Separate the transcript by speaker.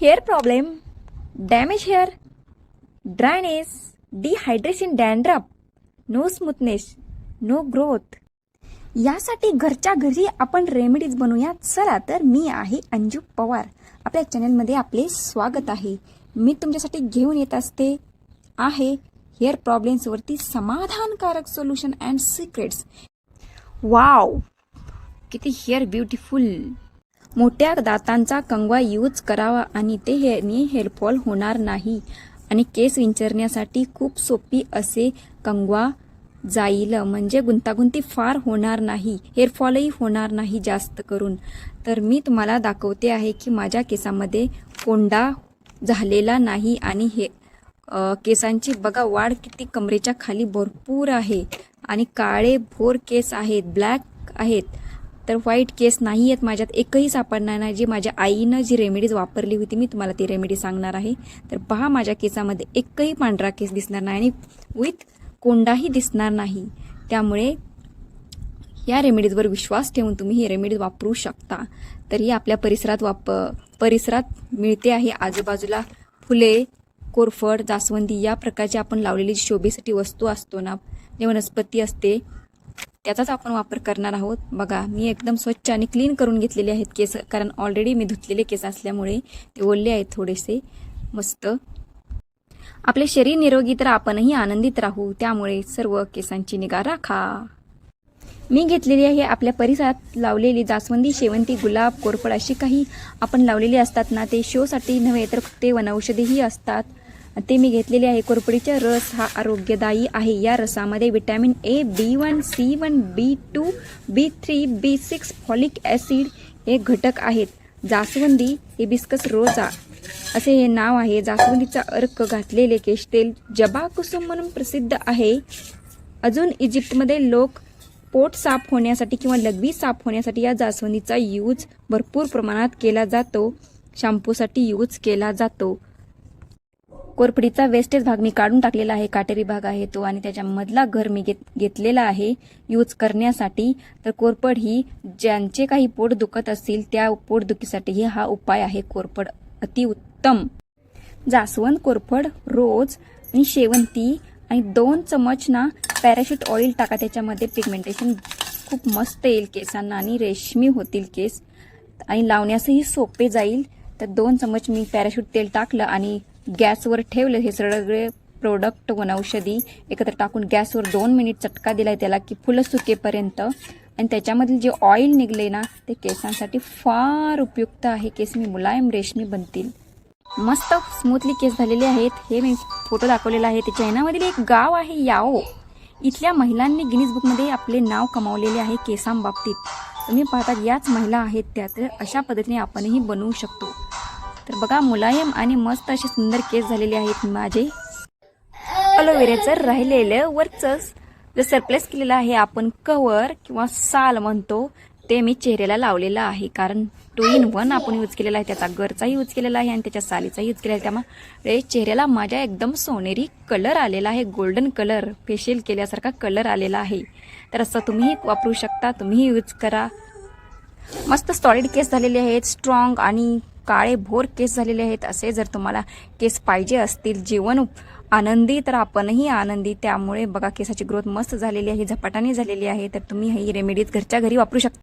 Speaker 1: Hair problem damage hair dryness dehydration dandruff no smoothness no growth यासाठी घरच्या घरी आपण रेमेडीज बनवूया चला तर मी आहे अंजू पवार. आपल्या चॅनलमध्ये आपले स्वागत आहे. मी तुमच्यासाठी घेऊन येत असते. आहे हेअर प्रॉब्लेम्सवरती समाधानकारक सोल्युशन अँड सिक्रेट्स वाव किती हेअर ब्युटिफुल मोठ्या दातांचा कंगवा यूज करावा आणि ते हेअरने हेअरफॉल होणार नाही. आणि केस विंचरण्यासाठी खूप सोपी असे कंगवा जाईल. म्हणजे गुंतागुंती फार होणार नाही. हेअरफॉलही होणार नाही जास्त करून. तर मी तुम्हाला दाखवते आहे की माझ्या केसामध्ये कोंडा झालेला नाही आणि हे केसांची बघा वाढ किती कमरेच्या खाली भरपूर आहे. आणि काळे भोर केस आहेत ब्लॅक आहेत. तर व्हाईट केस नाही आहेत माझ्यात. एकही सापडणार नाही. जी माझ्या आईनं जी रेमेडीज वापरली होती मी तुम्हाला ती रेमेडी सांगणार आहे. तर पहा माझ्या केसामध्ये एकही पांढरा केस दिसणार नाही आणि विथ कोंडाही दिसणार नाही. त्यामुळे या रेमेडीजवर विश्वास ठेवून तुम्ही ही रेमेडीज वापरू शकता. तर ही आपल्या परिसरात वाप परिसरात मिळते आहे. आजूबाजूला फुले कोरफड जास्वंदी या प्रकारची आपण लावलेली जी शोभेसाठी वस्तू असतो ना जे वनस्पती असते त्याचाच आपण वापर करणार आहोत. बघा मी एकदम स्वच्छ आणि क्लीन करून घेतलेले आहेत केस कारण ऑलरेडी मी धुतलेले केस असल्यामुळे ते ओले आहेत थोडेसे. मस्त. आपले शरीर निरोगी तर आपणही आनंदित राहू. त्यामुळे सर्व केसांची निगा राखा. मी घेतलेली आहे आपल्या परिसरात लावलेली जास्वंदी शेवंती गुलाब कोरफड अशी काही आपण लावलेली असतात ना ते शोसाठी नव्हे तर ते वनौषधीही असतात. ते मी घेतलेले आहे. कोरपडीचा रस हा आरोग्यदायी आहे. या रसामध्ये vitamin A B one C one B two B three B six folic acid हे घटक आहेत. जास्वंदी हिबिस्कस रोजा असे हे नाव आहे. जास्वंदीचा अर्क घातलेले केश तेल जबा कुसुम म्हणून प्रसिद्ध आहे. अजून इजिप्तमध्ये लोक पोट साफ होण्यासाठी किंवा लघवी साफ होण्यासाठी या जास्वंदीचा यूज भरपूर प्रमाणात केला जातो. शॅम्पूसाठी यूज केला जातो. कोरफडीचा वेस्टेज भाग मी काढून टाकलेला आहे. काटेरी भाग आहे तो आणि त्याच्यामधला घर मी घेत घेतलेला आहे. यूज करण्यासाठी तर कोरफड ही ज्यांचे काही पोट दुखत असतील त्या पोटदुखीसाठीही हा उपाय आहे कोरफड अतिउत्तम जास्वंद कोरफड रोज आणि शेवंती आणि दोन चमच ना पॅराशूट ऑइल टाका. त्याच्यामध्ये पिगमेंटेशन खूप मस्त येईल केसांना आणि रेशमी होतील केस. आणि लावण्यासही सोपे जाईल. तर दोन चमच मी पॅराशूट तेल टाकलं आणि गॅसवर ठेवलं हे सगळे प्रोडक्ट वनौषधी एकत्र टाकून गॅसवर दोन मिनिट चटका दिलाय त्याला की फुलं सुकेपर्यंत. आणि त्याच्यामधील जे ऑइल निघले ना ते केसांसाठी फार उपयुक्त आहे. केस मी मुलायम रेशमी बनतील. मस्त स्मूथली केस झालेले आहेत. हे मी फोटो दाखवलेला आहे. ते चायनामधील एक गाव आहे याओ. इथल्या महिलांनी गिनीज बुकमध्ये आपले नाव कमावलेले आहे केसांबाबतीत. तुम्ही पाहतात याच महिला आहेत त्या तर अशा पद्धतीने आपणही बनवू शकतो. तर बघा मुलायम आणि मस्त असे सुंदर केस झालेले आहेत माझे. अलोवेराचं राहिलेलं वरचं जे सरप्लेस केलेलं आहे आपण कवर किंवा साल म्हणतो ते मी चेहऱ्याला लावलेलं आहे. कारण टू इन वन आपण यूज केलेला आहे त्याचा घरचाही यूज केलेला आहे आणि त्याच्या सालीचा यूज केलेला आहे. त्यामुळे चेहऱ्याला माझ्या एकदम सोनेरी कलर आलेला आहे गोल्डन कलर फेशियल केल्यासारखा कलर आलेला आहे. तर असं तुम्हीही वापरू शकता तुम्हीही यूज करा. मस्त सॉलिड केस झालेले आहेत स्ट्रॉंग आणि काळे भोर केस झालेले आहेत असे जर तुम्हाला केस पाहिजे असतील जीवन आनंदी तर आपणही आनंदी. त्यामुळे बघा केसाची ग्रोथ मस्त झालेली आहे झपाटाने झालेली आहे तर तुम्ही ही रेमेडीज घरच्या घरी वापरू शकता.